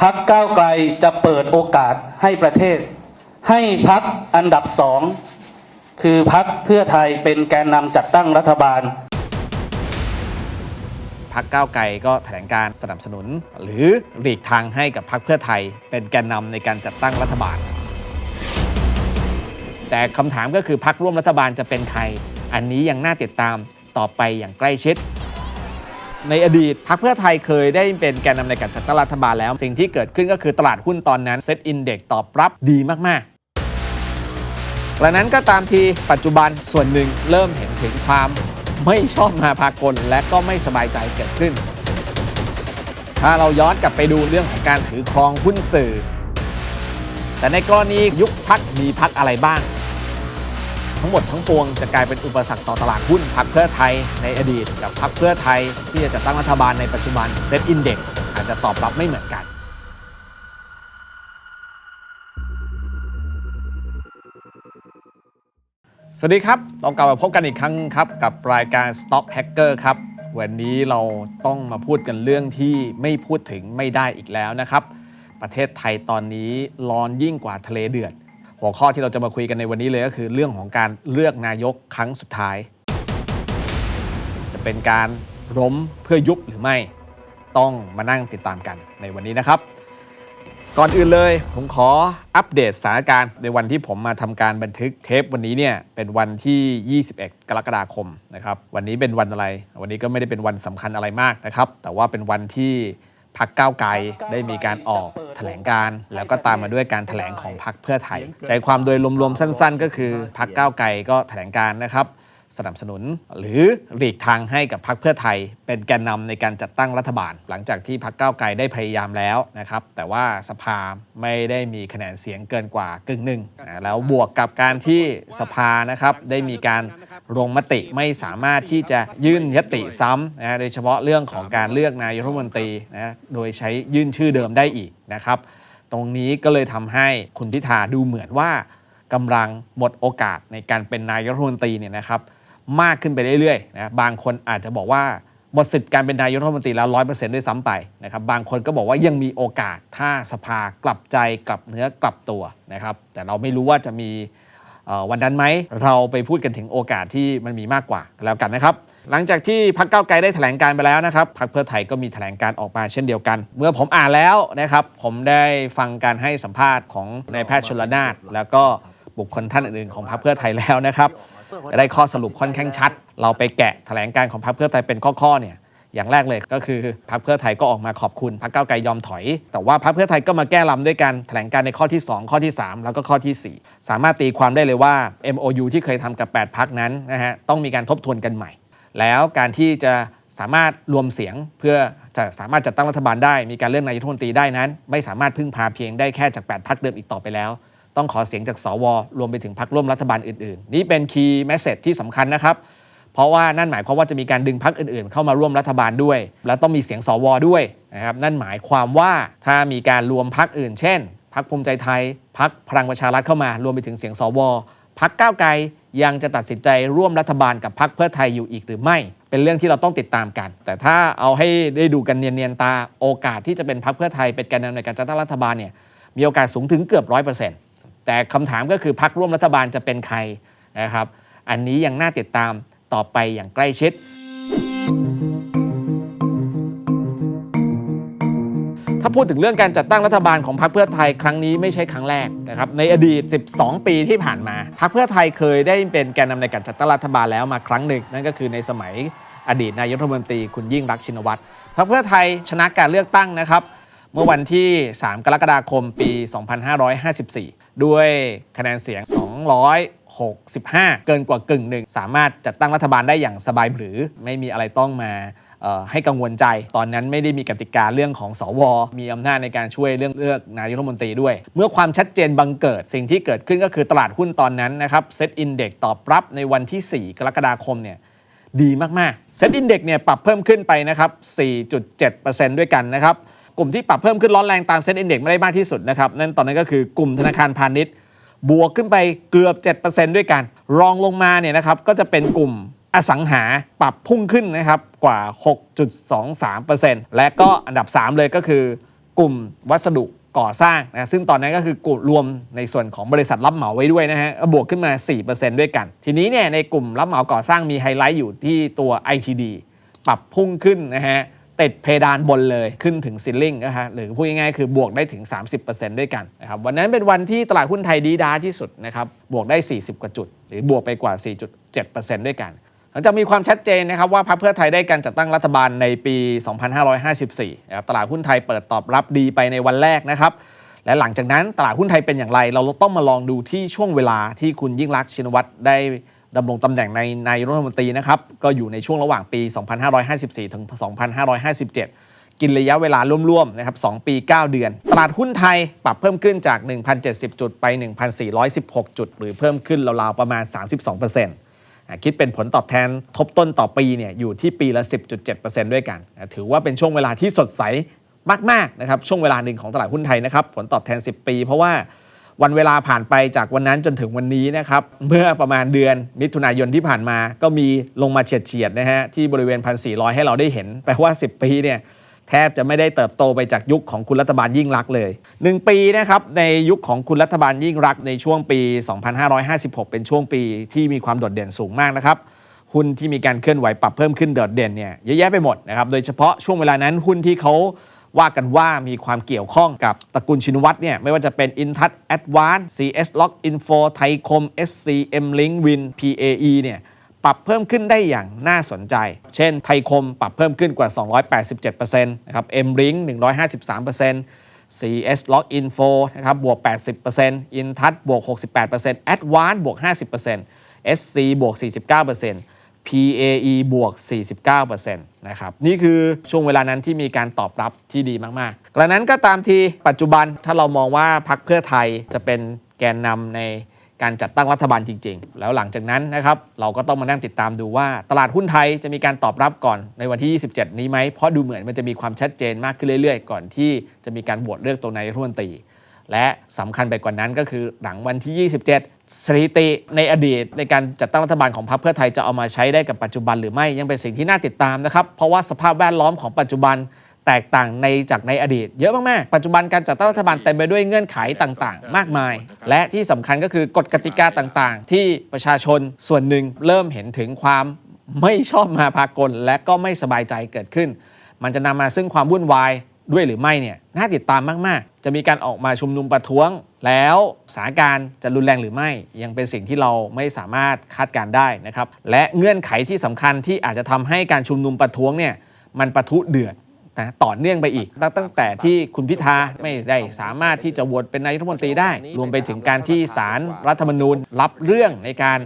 พักก้าวไกลจะเปิดโอกาสให้ประเทศ ให้พักอันดับสองคือพักเพื่อไทยเป็นแกนนำจัดตั้งรัฐบาลพักก้าวไกลก็แถลงการสนับสนุน หรือหลีกทางให้กับพักเพื่อไทย เป็นแกนนำในการจัดตั้งรัฐบาล แต่คำถามก็คือพักร่วมรัฐบาลจะเป็นใคร อันนี้ยังน่าติดตามต่อไปอย่างใกล้ชิด ในอดีตพักเพื่อไทยเคยได้เป็นแกนนำในการจัดตั้งรัฐบาลแล้ว สิ่งที่เกิดขึ้นก็คือตลาดหุ้นตอนนั้นเซ็ตอินเด็กตอบรับดีมากๆดังนั้นก็ตามทีปัจจุบันส่วนหนึ่งเริ่มเห็นถึงความไม่ชอบมาพากลและก็ไม่สบายใจเกิดขึ้น ถ้าเราย้อนกลับไปดูเรื่องของการถือครองหุ้นสื่อ แต่ในกรณียุคพักมีพักอะไรบ้าง ทั้งหมดทั้งปวงจะกลายเป็นอุปสรรคต่อตลาดหุ้นพักเพื่อไทยในอดีต กับพักเพื่อไทยที่จะจัดตั้งรัฐบาลในปัจจุบันเซตอินเด็กอาจจะตอบรับไม่เหมือนกันสวัสดีครับ เรากลับมาพบกันอีกครั้งครับ กับรายการ Stop Hacker ครับ วันนี้เราต้องมาพูดกันเรื่องที่ไม่พูดถึงไม่ได้อีกแล้วนะครับ ประเทศไทยตอนนี้ร้อนยิ่งกว่าทะเลเดือด หัวข้อที่เราจะมาคุยกันในวันนี้เลยก็คือ เรื่องของการเลือกนายกครั้งสุดท้าย จะเป็นการล้มเพื่อยุบหรือไม่ต้องมานั่งติดตามกันในวันนี้นะครับ ก่อนอื่นเลยผมขออัปเดตสถานการณ์ในวันที่ผมมาทำการบันทึกเทปวันนี้เนี่ยเป็นวันที่ 21 กรกฎาคมนะครับวันนี้เป็นวันอะไร วันนี้ก็ไม่ได้เป็นวันสำคัญอะไรมากนะครับ แต่ว่าเป็นวันที่ พักก้าวไกลได้มีการออกแถลงการณ์แล้วก็ตามมาด้วยการแถลงของพักเพื่อไทย ใจความโดยรวมๆสั้น ๆ ก็คือพักก้าวไกลก็แถลงการณ์นะครับ สนับสนุน หรือหลีกทางให้กับพรรคเพื่อไทย เป็นแกนนำในการจัดตั้งรัฐบาล หลังจากที่พรรคก้าวไกลได้พยายามแล้วนะครับ แต่ว่าสภาไม่ได้มีคะแนนเสียงเกินกว่ากึ่งหนึ่งแล้วบวกกับการที่สภานะครับได้มีการลงมติไม่สามารถที่จะยื่นยติซ้ำนะโดยเฉพาะเรื่องของการเลือกนายกรัฐมนตรีนะโดยใช้ยื่นชื่อเดิมได้อีกนะครับ ตรงนี้ก็เลยทำให้คุณพิธาดูเหมือนว่ากำลังหมดโอกาสในการเป็นนายกรัฐมนตรีเนี่ยนะครับ มากขึ้นไปเรื่อยๆนะบางคนอาจจะบอกว่าหมดสิทธิ์การเป็นนายกรัฐมนตรีแล้วร้อยเปอร์เซ็นต์ด้วยซ้ำไปนะครับบางคนก็บอกว่ายังมีโอกาสถ้าสภากลับใจกลับเนื้อกลับตัวนะครับแต่เราไม่รู้ว่าจะมีวันนั้นไหมเราไปพูดกันถึงโอกาสที่มันมีมากกว่าแล้วกันนะครับ หลังจากที่พรรคก้าไกลได้แถลงการไปแล้วนะครับพรรคเพื่อไทยก็มีแถลงการออกมาเช่นเดียวกัน เมื่อผมอ่านแล้วนะครับผมได้ฟังการให้สัมภาษณ์ของนายแพทย์ชลนานแล้วก็บุคคลท่านอื่นๆของพรรคเพื่อไทยแล้วนะครับ ได้ข้อสรุปค่อนข้างชัด เราไปแกะแถลงการของพรรคเพื่อไทยเป็นข้อๆเนี่ยอย่างแรกเลยก็คือพรรคเพื่อไทยก็ออกมาขอบคุณพรรคก้าวไกลยอมถอย แต่ว่าพรรคเพื่อไทยก็มาแก้ลำด้วยการแถลงการในข้อที่ 2 ข้อที่ 3 แล้วก็ข้อที่ 4 สามารถตีความได้เลยว่า MOU ที่เคยทำกับ 8พักนั้นนะฮะต้องมีการทบทวนกันใหม่ แล้วการที่จะสามารถรวมเสียงเพื่อจะสามารถจัดตั้งรัฐบาลได้ มีการเลือกนายกรัฐมนตรีได้นั้น ไม่สามารถพึ่งพาเพียงได้แค่จาก 8พักเดิมอีกต่อไปแล้ว ต้องขอเสียงจากสวรวมไปถึงพักร่วมรัฐบาลอื่นๆ นี่เป็นคีย์แมสเซจที่สำคัญนะครับ เพราะว่านั่นหมายความว่าจะมีการดึงพักอื่นๆ เข้ามาร่วมรัฐบาลด้วย แล้วต้องมีเสียงสวด้วยนะครับนั่นหมายความว่าถ้ามีการรวมพักอื่น เช่นพักภูมิใจไทยพักพลังประชารัฐเข้ามารวมไปถึงเสียงสวพักก้าวไกลยังจะตัดสินใจร่วมรัฐบาลกับพักเพื่อไทยอยู่อีกหรือไม่ เป็นเรื่องที่เราต้องติดตามกัน แต่ถ้าเอาให้ได้ดูกันเนียนๆตาโอกาสที่จะเป็นพักเพื่อไทยเป็นแกนนำในการจัดตั้งรัฐบาลเนี่ยมีโอกาสสูงถึงเกือบร้อยเปอร์เซ็นต์ แต่คำถามก็คือพักร่วมรัฐบาลจะเป็นใครนะครับ อันนี้ยังน่าติดตามต่อไปอย่างใกล้ชิด ถ้าพูดถึงเรื่องการจัดตั้งรัฐบาลของพรรคเพื่อไทยครั้งนี้ไม่ใช่ครั้งแรกนะครับ ในอดีต 12 ปีที่ผ่านมา พรรคเพื่อไทยเคยได้เป็นแกนนำในการจัดตั้งรัฐบาลแล้วมาครั้งหนึ่ง นั่นก็คือในสมัยอดีตนายกรัฐมนตรีคุณยิ่งรักษ์ชินวัตรพรรคเพื่อไทยชนะการเลือกตั้งนะครับ เมื่อวันที่ 3 กรกฎาคมปี 2554 ด้วยคะแนนเสียง 265 เกินกว่ากึ่งหนึ่ง สามารถจัดตั้งรัฐบาลได้อย่างสบายหรือ ไม่มีอะไรต้องมาให้กังวลใจ ตอนนั้นไม่ได้มีกติกาเรื่องของสว มีอำนาจในการช่วยเรื่องเลือกนายกรัฐมนตรีด้วย เมื่อความชัดเจนบังเกิด สิ่งที่เกิดขึ้นก็คือตลาดหุ้นตอนนั้นนะครับเซ็ตอินเด็กตอบรับในวันที่ 4 กรกฎาคมเนี่ยดีมาก ๆ เซ็ตอินเด็กเนี่ยปรับเพิ่มขึ้นไปนะครับ 4.7%ด้วยกันนะครับ กลุ่มที่ปรับเพิ่มขึ้นร้อนแรงตามเซ็ตอินเด็กไม่ได้มากที่สุดนะครับนั่นตอนนั้นก็คือกลุ่มธนาคารพาณิชย์ บวกขึ้นไปเกือบ 7%ด้วยกัน รองลงมาเนี่ยนะครับก็จะเป็นกลุ่มอสังหาปรับพุ่งขึ้นนะครับกว่า 6.23%และก็อันดับ 3 เลยก็คือกกลุ่มวัสดุก่อสร้างนะซึ่งตอนนั้นก็คือกลุ่มรวมในส่วนของบริษัทรับเหมาไว้ด้วยนะฮะบวกขึ้นมา 4%ด้วยกัน ทีนี้เนี่ยในกลุ่มรับเหมาก่อสร้างมีไฮไลท์อยู่ที่ตัว ITD ปรับพุ่งขึ้นนะฮะ ติดเพดานบนเลยขึ้นถึงซิลลิงนะฮะหรือพูดง่ายๆคือบวกได้ถึง 30%ด้วยกันนะครับวันนั้นเป็นวันที่ตลาดหุ้นไทยดีดาที่สุดนะครับบวกได้ 40 กว่าจุด หรือบวกไปกว่า 4.7%ด้วยกัน หลังจากมีความชัดเจนนะครับว่าพรรคเพื่อไทยได้การจัดตั้งรัฐบาลในปี 2554นะครับตลาดหุ้นไทยเปิดตอบรับดีไปในวันแรกนะครับและหลังจากนั้นตลาดหุ้นไทยเป็นอย่างไร เราต้องมาลองดูที่ช่วงเวลาที่คุณยิ่งรักชินวัตรได้ ดำรงตำแหน่งในนายรัฐมนตรีนะครับ ก็อยู่ในช่วงระหว่างปี 2554 ถึง 2557 กินระยะเวลาร่วมๆนะครับ 2 ปี 9 เดือน ตลาดหุ้นไทยปรับเพิ่มขึ้นจาก 1,070 จุดไป 1,416 จุด หรือเพิ่มขึ้นราวๆ ประมาณ 32%คิดเป็นผลตอบแทนทบต้นต่อปีเนี่ยอยู่ที่ปีละ 10.7%ด้วยกัน ถือว่าเป็นช่วงเวลาที่สดใสมากๆนะครับช่วงเวลาหนึ่งของตลาดหุ้นไทยนะครับผลตอบแทน 10 ปี เพราะว่า วันเวลาผ่านไปจากวันนั้นจนถึงวันนี้นะครับ เมื่อประมาณเดือนมิถุนายนที่ผ่านมาก็มีลงมาเฉียดเฉียดๆนะฮะที่บริเวณ 1,400 ให้เราได้เห็น แปลว่า 10 ปีเนี่ยแทบจะไม่ได้เติบโตไปจากยุคของคุณรัฐบาลยิ่งรักษณ์เลย 1 ปีนะครับในยุคของคุณรัฐบาลยิ่งรักษณ์ในช่วงปี 2556 เป็นช่วงปีที่มีความโดดเด่นสูงมากนะครับหุ้นที่มีการเคลื่อนไหวปรับเพิ่มขึ้นโดดเด่นเนี่ยเยอะแยะไปหมดนะครับโดยเฉพาะช่วงเวลานั้นหุ้นที่เขา ว่ากันว่ามีความเกี่ยวข้องกับตระกูลชินวัตรเนี่ยไม่ว่าจะเป็น Intat Advance CS Log Info ไทยคม SCM Link Win PAE เนี่ยปรับเพิ่มขึ้นได้อย่างน่าสนใจ เช่น ไทยคมปรับเพิ่มขึ้นกว่า 287%นะครับ M Link 153% CS Log Info นะครับบวก 80% Intouch บวก 68% Advance บวก 50% SC บวก 49% PAE บวก 49%นะครับ นี่คือช่วงเวลานั้นที่มีการตอบรับที่ดีมากๆกระนั้นก็ตามทีปัจจุบันถ้าเรามองว่าพรรคเพื่อไทยจะเป็นแกนนำในการจัดตั้งรัฐบาลจริง ๆ แล้วหลังจากนั้นนะครับ เราก็ต้องมานั่งติดตามดูว่า ตลาดหุ้นไทยจะมีการตอบรับก่อนในวันที่ 27 นี้ไหม เพราะดูเหมือนมันจะมีความชัดเจนมากขึ้นเรื่อยๆ ก่อนที่จะมีการโหวตเลือกตัวนายรัฐมนตรี และสำคัญไปกว่านั้นก็คือหลังวันที่ 27 สถิติในอดีตในการจัดตั้งรัฐบาลของพรรคเพื่อไทยจะเอามาใช้ได้กับปัจจุบันหรือไม่ยังเป็นสิ่งที่น่าติดตามนะครับ เพราะว่าสภาพแวดล้อมของปัจจุบันแตกต่างในจากในอดีต เยอะมากๆปัจจุบันการจัดตั้งรัฐบาลเต็มไปด้วยเงื่อนไขต่างๆ มากมาย และที่สำคัญก็คือกฎกติกาต่างๆ ที่ประชาชนส่วนหนึ่งเริ่มเห็นถึงความไม่ชอบมาพากลและก็ไม่สบายใจเกิดขึ้น มันจะนำมาซึ่งความวุ่นวายด้วยหรือไม่เนี่ยน่าติดตามมากๆ จะมีการออกมาชุมนุมประท้วง แล้วสถานการณ์จะรุนแรงหรือไม่ ยังเป็นสิ่งที่เราไม่สามารถคาดการได้นะครับ และเงื่อนไขที่สำคัญที่อาจจะทำให้การชุมนุมประท้วงเนี่ยมันประทุเดือด นะต่อเนื่องไปอีก ตั้งแต่ที่คุณพิธาไม่ได้สามารถที่จะโหวตเป็นนายกรัฐมนตรีได้ รวมไปถึงการที่ศาลรรัฐธรรมนูญ รับเรื่องในการ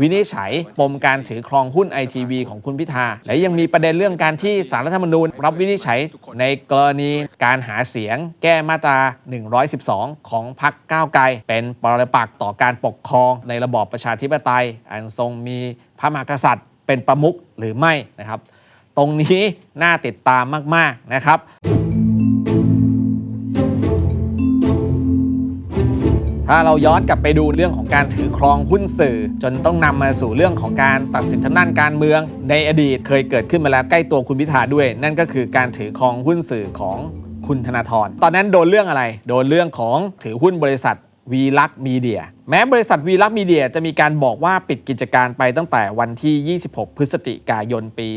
วินิจฉัยปมการถือครองหุ้นไอทีวีของคุณพิธา และยังมีประเด็นเรื่องการที่ศาลรัฐธรรมนูญ รับวินิจฉัยในกรณีการหาเสียง แก้มาตรา 112 ของพรรคก้าวไกล เป็นปรปักษ์ต่อการปกครองในระบอบประชาธิปไตย อันทรงมีพระมหากษัตริย์เป็นประมุขหรือไม่นะครับ ตรงนี้น่าติดตามมาก ๆ นะครับถ้าเราย้อนกลับไปดูเรื่องของการถือครองหุ้นสื่อ จนต้องนำมาสู่เรื่องของการตัดสินทางด้านการเมือง ในอดีตเคยเกิดขึ้นมาแล้วใกล้ตัวคุณพิธาด้วย นั่นก็คือการถือครองหุ้นสื่อของคุณธนาธรตอนนั้นโดนเรื่องอะไร โดนเรื่องของถือหุ้นบริษัท วีลักษ์มีเดียแม้บริษัทวีลักษ์มีเดียจะมีการบอกว่าปิดกิจการไปตั้งแต่วันที่ 26 พฤศจิกายนปี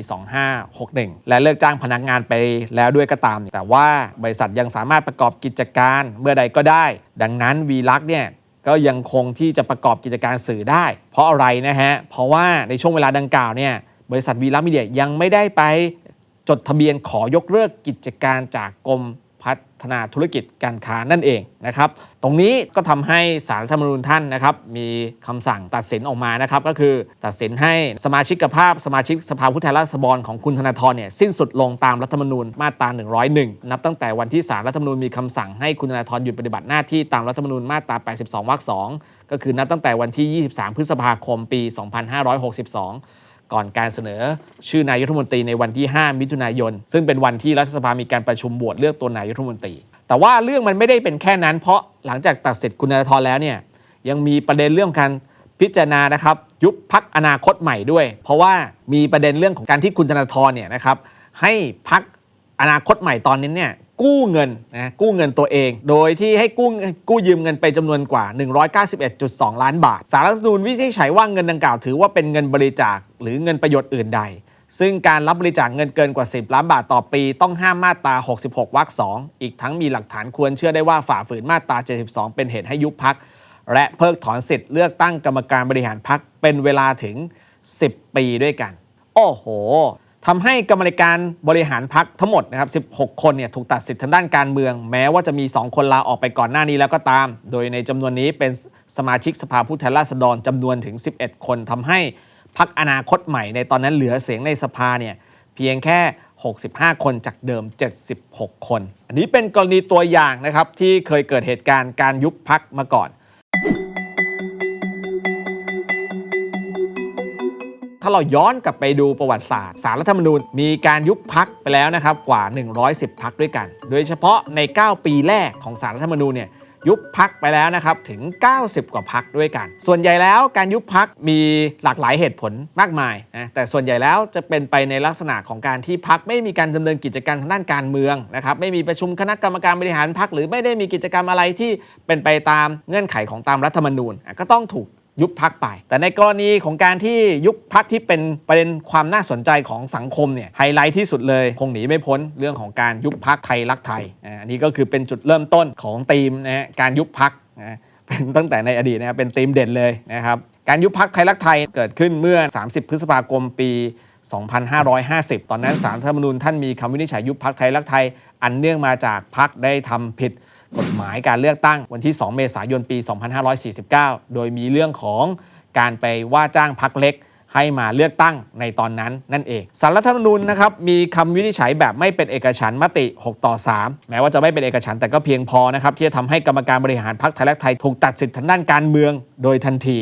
2561 และเลิกจ้างพนักงานไปแล้วด้วยก็ตาม แต่ว่าบริษัทยังสามารถประกอบกิจการเมื่อใดก็ได้ ดังนั้นวีลักษ์เนี่ยก็ยังคงที่จะประกอบกิจการสื่อได้ เพราะอะไรนะฮะ เพราะว่าในช่วงเวลาดังกล่าวเนี่ยบริษัทวีลักษ์มีเดียยังไม่ได้ไปจดทะเบียนขอยกเลิกกิจการจากกรม พัฒนาธุรกิจการค้านั่นเองนะครับตรงนี้ก็ทำให้สารรัฐธรรมนูญท่านนะครับมีคำสั่งตัดสินออกมานะครับก็คือตัดสินให้สมาชิกภาพสมาชิกสภาผู้แทนราษฎรของคุณธนาธรเนี่ยสิ้นสุดลงตามรัฐธรรมนูญมาตรา 101 นับตั้งแต่วันที่สารรัฐธรรมนูญมีคำสั่งให้คุณธนาธรหยุดปฏิบัติหน้าที่ตามรัฐธรรมนูญมาตรา 82 วรรค 2 ก็คือนับตั้งแต่วันที่ 23 พฤษภาคม ปี 2562 ก่อนการเสนอ ชื่อนายกรัฐมนตรีในวันที่ 5 มิถุนายน ซึ่งเป็นวันที่รัฐสภามีการประชุมโหวตเลือกตัวนายกรัฐมนตรี แต่ว่าเรื่องมันไม่ได้เป็นแค่นั้น เพราะหลังจากตัดเสิทธิ์คุณธนาธรแล้วเนี่ยยังมีประเด็นเรื่องการพิจารณานะครับ ยุบพักอนาคตใหม่ด้วย เพราะว่ามีประเด็นเรื่องของการที่คุณธนาธรเนี่ยนะครับให้พักอนาคตใหม่ตอนนี้เนี่ย กู้เงินนะกู้เงินตัวเอง โดยที่ให้กู้กู้ยืมเงินไปจำนวนกว่า 191.2 ล้านบาท สารรัฐธรรมนูญวินิจฉัยว่าเงินดังกล่าวถือว่าเป็นเงินบริจาคหรือเงินประโยชน์อื่นใด ซึ่งการรับบริจาคเงินเกินกว่า 10 ล้านบาทต่อปีต้องห้ามมาตรา 66 วรรค 2 อีกทั้งมีหลักฐานควรเชื่อได้ว่าฝ่าฝืนมาตรา 72 เป็นเหตุให้ยุบพักและเพิกถอนสิทธิ์เลือกตั้งกรรมการบริหารพักเป็นเวลาถึง 10 ปีด้วยกัน โอ้โห ทำให้กรรมการบริหารพักทั้งหมดนะครับ 16 คนเนี่ยถูกตัดสิทธิ์ทางด้านการเมือง แม้ว่าจะมี 2 คนลาออกไปก่อนหน้านี้แล้วก็ตาม โดยในจำนวนนี้เป็นสมาชิกสภาผู้แทนราษฎรจำนวนถึง 11 คนทำให้พักอนาคตใหม่ในตอนนั้นเหลือเสียงในสภาเนี่ยเพียงแค่ 65 คนจากเดิม 76 คน อันนี้เป็นกรณีตัวอย่างนะครับที่เคยเกิดเหตุการณ์การยุบพักมาก่อน ถ้าเราย้อนกลับไปดูประวัติศาสตร์สารรัฐธรรมนูญมีการยุบพักไปแล้วนะครับกว่า 110 พักด้วยกัน โดยเฉพาะใน 9 ปีแรกของสารรัฐธรรมนูญเนี่ยยุบพักไปแล้วนะครับถึง 90 กว่าพักด้วยกัน ส่วนใหญ่แล้วการยุบพักมีหลากหลายเหตุผลมากมายนะแต่ส่วนใหญ่แล้วจะเป็นไปในลักษณะของการที่พักไม่มีการดำเนินกิจการทางด้านการเมืองนะครับไม่มีประชุมคณะกรรมการบริหารพักหรือไม่ได้มีกิจกรรมอะไรที่เป็นไปตามเงื่อนไขของตามรัฐธรรมนูญ ก็ต้องถูก ยุบพักไป แต่ในกรณีของการที่ยุบพักที่เป็นประเด็นความน่าสนใจของสังคมเนี่ยไฮไลท์ที่สุดเลย คงหนีไม่พ้นเรื่องของการยุบพักไทยรักไทยอันนี้ก็คือเป็นจุดเริ่มต้นของธีมนะฮะการยุบพักนะเป็นตั้งแต่ในอดีตนะครับเป็นธีมเด่นเลยนะครับการยุบพักไทยรักไทยเกิดขึ้นเมื่อ 30 พฤษภาคมปี 2550 ตอนนั้นสารธรรมนูญท่านมีคำวินิจฉัยยุบพักไทยรักไทย อันเนื่องมาจากพักได้ทำผิด กฎหมายการเลือกตั้งวันที่ 2 เมษายนปี 2549 โดยมีเรื่องของการไปว่าจ้างพักเล็กให้มาเลือกตั้งในตอนนั้นนั่นเองสารรัฐธรรมนูญนะครับมีคำวินิจฉัยแบบไม่เป็นเอกฉันมติ 6 ต่อ 3 แม้ว่าจะไม่เป็นเอกฉันแต่ก็เพียงพอนะครับที่จะทำให้กรรมการบริหารพักไทยรักไทยถูกตัดสิทธิ์ทางด้านการเมืองโดยทันที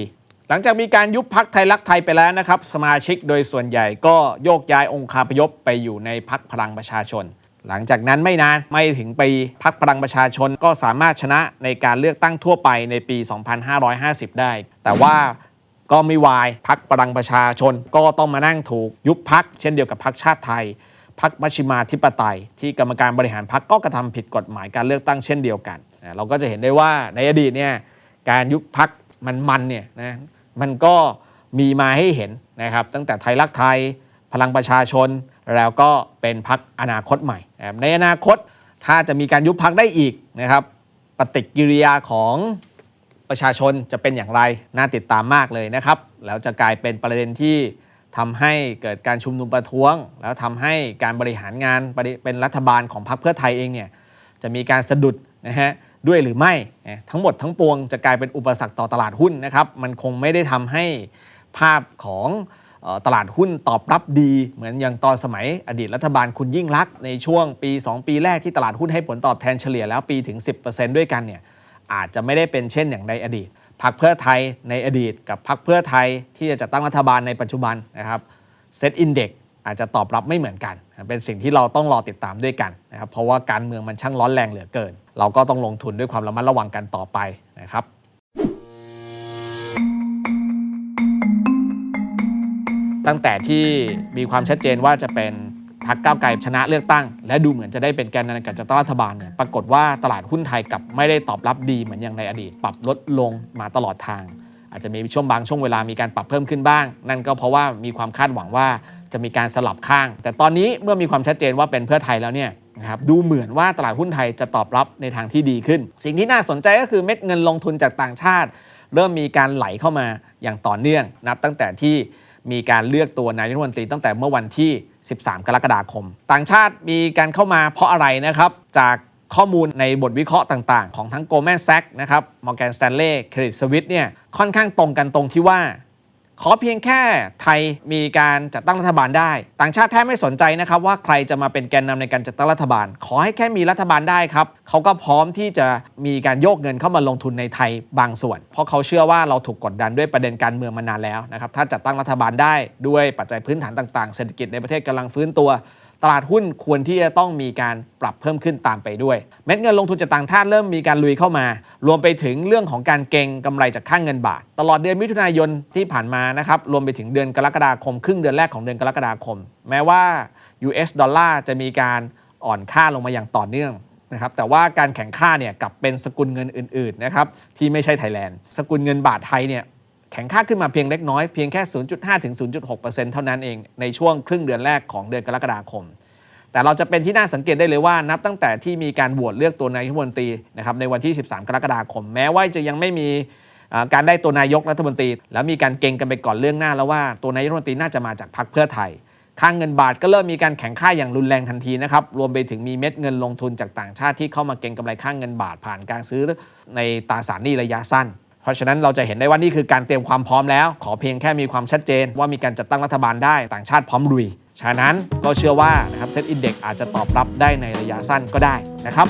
หลังจากมีการยุบพักไทยรักไทยไปแล้วนะครับสมาชิกโดยส่วนใหญ่ก็โยกย้ายองค์คาพยพไปอยู่ในพักพลังประชาชน หลังจากนั้นไม่นานไม่ถึงปีพักพลังประชาชนก็สามารถชนะในการเลือกตั้งทั่วไปในปี 2550 ได้ แต่ว่าก็ไม่วายพักพลังประชาชนก็ต้องมานั่งถูกยุบพักเช่นเดียวกับพักชาติไทยพักมัชิมาธิปไตย ที่กรรมการบริหารพักก็กระทำผิดกฎหมายการเลือกตั้งเช่นเดียวกันเราก็จะเห็นได้ว่าในอดีตเนี่ยการยุบพักมันมันเนี่ยนะมันก็มีมาให้เห็นนะครับตั้งแต่ไทยรักไทย พลังประชาชน แล้วก็เป็นพักอนาคตใหม่นะครับในอนาคตถ้าจะมีการยุบพักได้อีกนะครับปฏิกิริยาของประชาชนจะเป็นอย่างไร น่าติดตามมากเลยนะครับ แล้วจะกลายเป็นประเด็นที่ทำให้เกิดการชุมนุมประท้วง แล้วทำให้การบริหารงานเป็นรัฐบาลของพรรคเพื่อไทยเองเนี่ยจะมีการสะดุดนะฮะด้วยหรือไม่ ทั้งหมดทั้งปวงจะกลายเป็นอุปสรรคต่อตลาดหุ้นนะครับ มันคงไม่ได้ทำให้ภาพของ ตลาดหุ้นตอบรับดี เหมือนอย่างตอนสมัยอดีตรัฐบาลคุณยิ่งลักษณ์ในช่วงปี 2 ปีแรกที่ตลาดหุ้นให้ผลตอบแทนเฉลี่ยแล้วปีถึง 10%ด้วยกันเนี่ยอาจจะไม่ได้เป็นเช่นอย่างในอดีตพรรคเพื่อไทยในอดีต กับพรรคเพื่อไทยที่จะจัดตั้งรัฐบาลในปัจจุบันนะครับเซตอินเด็กอาจจะตอบรับไม่เหมือนกัน เป็นสิ่งที่เราต้องรอติดตามด้วยกันนะครับเพราะว่าการเมืองมันช่างร้อนแรงเหลือเกิน เราก็ต้องลงทุนด้วยความระมัดระวังกันต่อไปนะครับ ตั้งแต่ที่มีความชัดเจนว่าจะเป็นพรรคก้าวไกลชนะเลือกตั้ง และดูเหมือนจะได้เป็นแกนนำการจัดตั้งรัฐบาลเนี่ยปรากฏว่าตลาดหุ้นไทยกับไม่ได้ตอบรับดีเหมือนอย่างในอดีต ปรับลดลงมาตลอดทาง อาจจะมีช่วงบางช่วงเวลามีการปรับเพิ่มขึ้นบ้าง นั่นก็เพราะว่ามีความคาดหวังว่าจะมีการสลับข้าง แต่ตอนนี้เมื่อมีความชัดเจนว่าเป็นเพื่อไทยแล้วเนี่ยนะครับดูเหมือนว่าตลาดหุ้นไทยจะตอบรับในทางที่ดีขึ้น สิ่งที่น่าสนใจก็คือเม็ดเงินลงทุนจากต่างชาติ เริ่มมีการไหลเข้ามาอย่างต่อเนื่อง นับตั้งแต่ที่ มีการเลือกตัวนายกรัฐมนตรีตั้งแต่เมื่อวันที่ 13 กรกฎาคม ต่างชาติมีการเข้ามาเพราะอะไรนะครับ จากข้อมูลในบทวิเคราะห์ต่าง ๆ ของทั้ง Goldman Sachs นะครับ Morgan Stanley Credit Suisse เนี่ยค่อนข้างตรงกันตรงที่ว่า ขอเพียงแค่ไทยมีการจัดตั้งรัฐบาลได้ ต่างชาติแทบไม่สนใจนะครับว่าใครจะมาเป็นแกนนำในการจัดตั้งรัฐบาล ขอให้แค่มีรัฐบาลได้ครับเขาก็พร้อมที่จะมีการโยกเงินเข้ามาลงทุนในไทยบางส่วน เพราะเขาเชื่อว่าเราถูกกดดันด้วยประเด็นการเมืองมานานแล้วนะครับถ้าจัดตั้งรัฐบาลได้ด้วยปัจจัยพื้นฐานต่างๆ เศรษฐกิจในประเทศกำลังฟื้นตัว ตลาดหุ้นควรที่จะต้องมีการปรับเพิ่มขึ้นตามไปด้วย เม็ดเงินลงทุนจากต่างชาติเริ่มมีการลุยเข้ามา รวมไปถึงเรื่องของการเก็งกำไรจากค่างเงินบาท ตลอดเดือนมิถุนายนที่ผ่านมานะครับรวมไปถึงเดือนกรกฎาคม ครึ่งเดือนแรกของเดือนกรกฎาคม แม้ว่า US ดอลลาร์จะมีการอ่อนค่าลงมาอย่างต่อเนื่องนะครับแต่ว่าการแข่งค่าเนี่ยกับเป็นสกุลเงินอื่นๆนะครับที่ไม่ใช่ไทยแลนด์ สกุลเงินบาทไทยเนี่ย แข็งค่าขึ้นมาเพียงเล็กน้อยเพียงแค่ 0.5 ถึง 0.6%เท่านั้นเองในช่วงครึ่งเดือนแรกของเดือนกรกฎาคม แต่เราจะเป็นที่น่าสังเกตได้เลยว่านับตั้งแต่ที่มีการโหวตเลือกตัวนายกรัฐมนตรีนะครับในวันที่ 13 กรกฎาคม แม้ว่าจะยังไม่มีการได้ตัวนายกรัฐมนตรี แล้วมีการเก่งกันไปก่อนเรื่องหน้าแล้วว่าตัวนายกรัฐมนตรีน่าจะมาจากพรรคเพื่อไทยค่างเงินบาทก็เริ่มมีการแข่งค่าอย่างรุนแรงทันทีนะครับ รวมไปถึงมีเม็ดเงินลงทุนจากต่างชาติที่เข้ามาเก็งกำไรค่างเงินบาทผ่านการซื้อในตราสารหนี้ระยะสั้น เพราะฉะนั้นเราจะเห็นได้ว่านี่คือการเตรียมความพร้อมแล้ว ขอเพียงแค่มีความชัดเจน ว่ามีการจัดตั้งรัฐบาลได้ต่างชาติพร้อมลุย ฉะนั้นก็เชื่อว่านะครับเซ็ตอินเด็กอาจจะตอบรับได้ในระยะสั้นก็ได้นะครับ